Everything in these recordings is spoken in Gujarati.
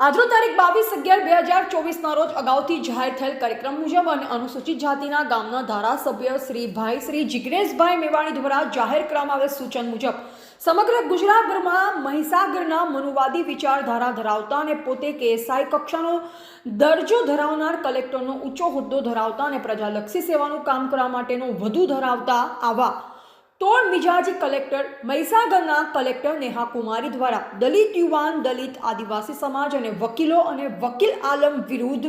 આજનો તારીખ બાવીસ અગિયાર બે હજાર ચોવીસના રોજ અગાઉથી જાહેર થયેલ કાર્યક્રમ મુજબ અને અનુસૂચિત જાતિના ગામના ધારાસભ્ય શ્રી ભાઈ શ્રી જિગ્નેશભાઈ મેવાણી દ્વારા જાહેર કરવામાં આવેલ સૂચન મુજબ સમગ્ર ગુજરાતભરમાં મહીસાગરના મનુવાદી વિચારધારા ધરાવતા અને પોતે કેએસઆઈ કક્ષાનો દરજ્જો ધરાવનાર કલેક્ટરનો ઊંચો હોદ્દો ધરાવતા અને પ્રજાલક્ષી સેવાનું કામ કરવા માટેનો વધુ ધરાવતા આવા તોડ મિજાજી કલેક્ટર મહીસાગરના કલેક્ટર નેહા કુમારી દ્વારા દલિત યુવાન, દલિત આદિવાસી સમાજ અને વકીલો અને વકીલ આલમ વિરુદ્ધ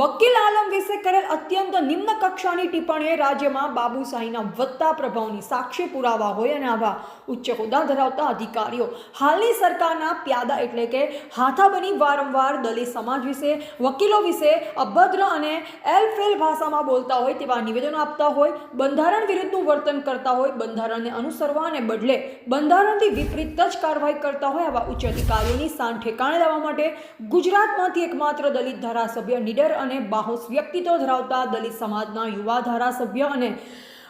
વકીલ આલમ વિશે કરેલ અત્યંત નિમ્ન કક્ષાની ટિપ્પણીએ રાજ્યમાં બાબુશાહીના વધતા પ્રભાવની સાક્ષી પુરાવા હોય અને આવા ઉચ્ચ હોદ્દા ધરાવતા અધિકારીઓ હાલની સરકારના પ્યાદા એટલે કે હાથા બની વારંવાર દલિત સમાજ વિશે, વકીલો વિશે અભદ્ર અને એલફેલ ભાષામાં બોલતા હોય તેવા નિવેદનો આપતા હોય, બંધારણ વિરુદ્ધનું વર્તન કરતા હોય બંધારણને અનુસરવાને બદલે બંધારણથી વિપરીત જ કાર્યવાહી કરતા હોય આવા ઉચ્ચ અધિકારીઓની શાન ઠેકાણે લાવવા માટે ગુજરાતમાંથી એકમાત્ર દલિત ધારાસભ્ય નિડર અને બાહોશ વ્યક્તિત્વ ધરાવતા દલિત સમાજના યુવા ધારાસભ્ય અને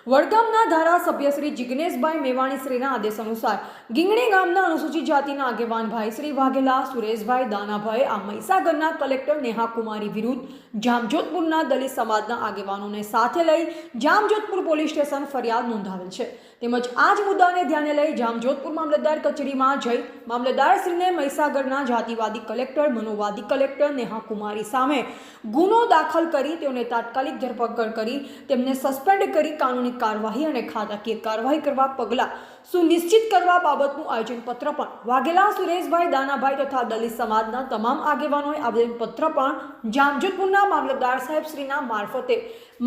વડગામના ધારાસભ્ય શ્રી જિગ્નેશભાઈ મેવાણી શ્રીના આદેશ અનુસાર ગીંગણી ગામના અનુસૂચિત જાતિના આગેવાન ભાઈ શ્રી વાઘેલા, સુરેશભાઈ, દાનાભાઈ, આ મહીસાગરના કલેક્ટર નેહા કુમારી વિરુદ્ધ જામજોધપુરના દલિત સમાજના આગેવાનોને સાથે લઈ જામજોધપુર પોલીસ સ્ટેશન ફરિયાદ નોંધાવેલ છે. તેમજ આ જ મુદ્દાને ધ્યાને લઈ જામજોધપુર મામલતદાર કચેરીમાં જઈ મામલતદારશ્રીને મહીસાગરના જાતિવાદી કલેક્ટર, મનોવાદી કલેક્ટર નેહા કુમારી સામે ગુનો દાખલ કરી તેઓને તાત્કાલિક ધરપકડ કરી તેમને સસ્પેન્ડ કરી કાનૂની કાર્યવાહી અને ખાતાકીય કાર્યવાહી કરવા પગલાં સુનિશ્ચિત કરવા બાબતનું આયોજનપત્ર પણ વાઘેલા સુરેશભાઈ દાનાભાઈ તથા દલિત સમાજના તમામ આગેવાનોએ આવેદનપત્ર પણ જામજોધપુરના મામલતદાર સાહેબ શ્રીના મારફતે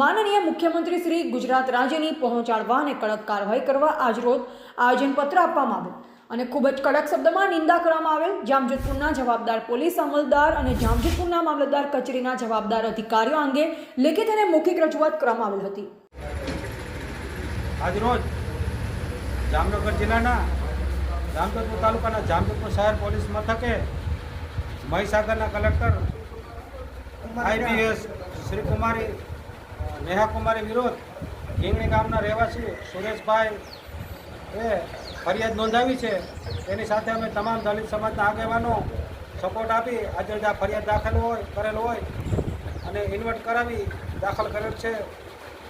માનનીય મુખ્યમંત્રી શ્રી ગુજરાત રાજ્યની પહોંચાડવા અને કડક કાર્યવાહી કરવા આજરોજ આયોજનપત્ર આપવામાં આવ્યું. અને ખૂબ જ કડક શબ્દમાં નિંદા કરવામાં આવેલ જામજોધપુરના જવાબદાર પોલીસ અમલદાર અને જામજોધપુરના મામલતદાર કચેરીના જવાબદાર અધિકારીઓ અંગે લેખિત અને મૌખિક રજૂઆત કરવામાં આવેલ હતી. આજરોજ જામનગર જિલ્લાના જામજોધપુર તાલુકાના જામજોધપુર શહેર પોલીસ મથકે મહીસાગરના કલેક્ટર આઈપીએસ શ્રી કુમારી નેહા કુમારી વિરોધ ગીંગણી ગામના રહેવાસી સુરેશભાઈ એ ફરિયાદ નોંધાવી છે. તેની સાથે અમે તમામ દલિત સમાજના આગેવાનો સપોર્ટ આપી આજે ફરિયાદ દાખલ હોય કરેલ હોય અને ઇન્વર્ટ કરાવી દાખલ કરેલ છે.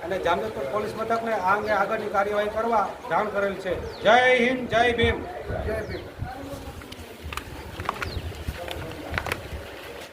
અને જામનગર પોલીસ મથકને આ અંગે આગળની કાર્યવાહી કરવા જાણ કરેલ છે. જય હિન્દ, જય ભીમ. જય ભીમ.